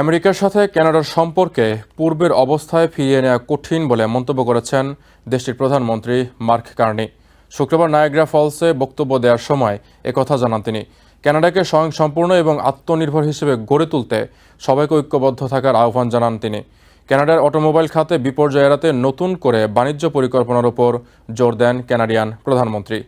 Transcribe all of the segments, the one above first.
আমেরিকার সাথে কানাডার সম্পর্কে পূর্বের অবস্থায় ফিরিয়ে নেওয়া কঠিন বলে মন্তব্য করেছেন দেশটির প্রধানমন্ত্রী মার্ক কার্নি। শুক্রবার নায়াগ্রা ফলসে বক্তব্য দেওয়ার সময় একথা জানান তিনি। কানাডাকে স্বয়ংসম্পূর্ণ এবং আত্মনির্ভর হিসেবে গড়ে তুলতে সবাইকে ঐক্যবদ্ধ থাকার আহ্বান জানান তিনি। কানাডার অটোমোবাইল খাতে বিপর্যয় এড়াতে নতুন করে বাণিজ্য পরিকল্পনার উপর জোর দেন কানাডিয়ান প্রধানমন্ত্রী।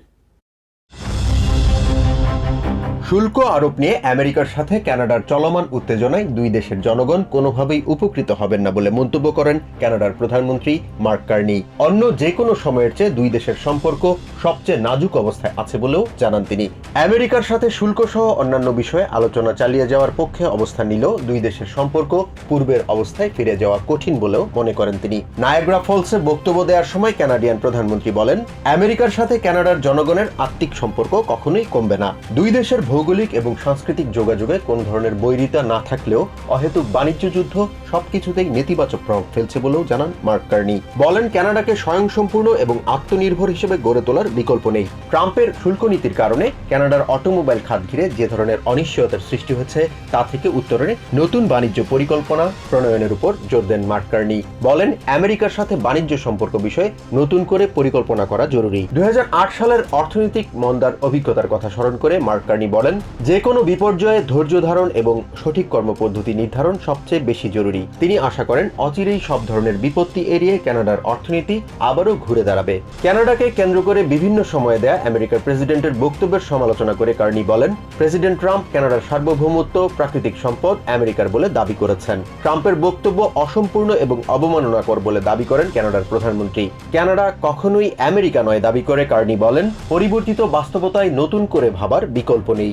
শুল্ক আরোপ নিয়ে আমেরিকার সাথে কানাডার চলমান উত্তেজনায় দুই দেশের জনগণ কোনোভাবেই উপকৃত হবেন না বলে মন্তব্য করেন কানাডার প্রধানমন্ত্রী মার্ক কার্নি। অন্য যে কোনো সময়ের চেয়ে দুই দেশের সম্পর্ক সবচেয়ে নাজুক অবস্থায় আছে বলেও জানান তিনি। আমেরিকার সাথে শুল্ক সহ অন্যান্য বিষয়ে আলোচনা চালিয়ে যাওয়ার পক্ষে অবস্থান নিলেও দুই দেশের সম্পর্ক পূর্বের অবস্থায় ফিরে যাওয়া কঠিন বলেও মনে করেন তিনি। নায়াগ্রা ফলসে বক্তব্য দেওয়ার সময় কানাডিয়ান প্রধানমন্ত্রী বলেন, আমেরিকার সাথে কানাডার জনগণের আত্মিক সম্পর্ক কখনোই কমবে না। দুই দেশের ভৌগোলিক এবং সাংস্কৃতিক যোগাযোগে কোন ধরনের বৈরিতা না থাকলেও অহেতুক বাণিজ্য যুদ্ধ সবকিছুতেই নেতিবাচক প্রভাব ফেলছে বলেও জানান মার্ক কার্নি। বলেন, কানাডাকে স্বয়ংসম্পূর্ণ এবং আত্মনির্ভর হিসেবে গড়ে তোলার বিকল্প নেই। ট্রাম্পের শুল্ক নীতির কারণে কানাডার অটোমোবাইল খাত ঘিরে যে ধরনের অনিশ্চয়তার সৃষ্টি হয়েছে তা থেকে উত্তরণে নতুন বাণিজ্য পরিকল্পনা প্রণয়নের উপর জোর দেন মার্ক কার্নি। বলেন, আমেরিকার সাথে বাণিজ্য সম্পর্ক বিষয়ে নতুন করে পরিকল্পনা করা জরুরি। দু হাজার আট সালের অর্থনৈতিক মন্দার অভিজ্ঞতার কথা স্মরণ করে মার্ক কার্নি বলেন যে কোনো বিপর্যয়ে ধৈর্য ধারণ এবং সঠিক কর্মপদ্ধতি নির্ধারণ সবচেয়ে বেশি জরুরি। তিনি আশা করেন, অচিরেই সব ধরনের বিপত্তি এড়িয়ে কানাডার অর্থনীতি আবারও ঘুরে দাঁড়াবে। কানাডাকে কেন্দ্র করে বিভিন্ন সময়ে দেয়া আমেরিকার প্রেসিডেন্টের বক্তব্যের সমালোচনা করে কার্নি বলেন, প্রেসিডেন্ট ট্রাম্প কানাডার সার্বভৌমত্ব, প্রাকৃতিক সম্পদ, আমেরিকার বলে দাবি করেছেন। ট্রাম্পের বক্তব্য অসম্পূর্ণ এবং অবমাননাকর বলে দাবি করেন কানাডার প্রধানমন্ত্রী। কানাডা কখনোই আমেরিকা নয়, দাবি করে কার্নি বলেন। পরিবর্তিত বাস্তবতায় নতুন করে ভাবার বিকল্প নেই।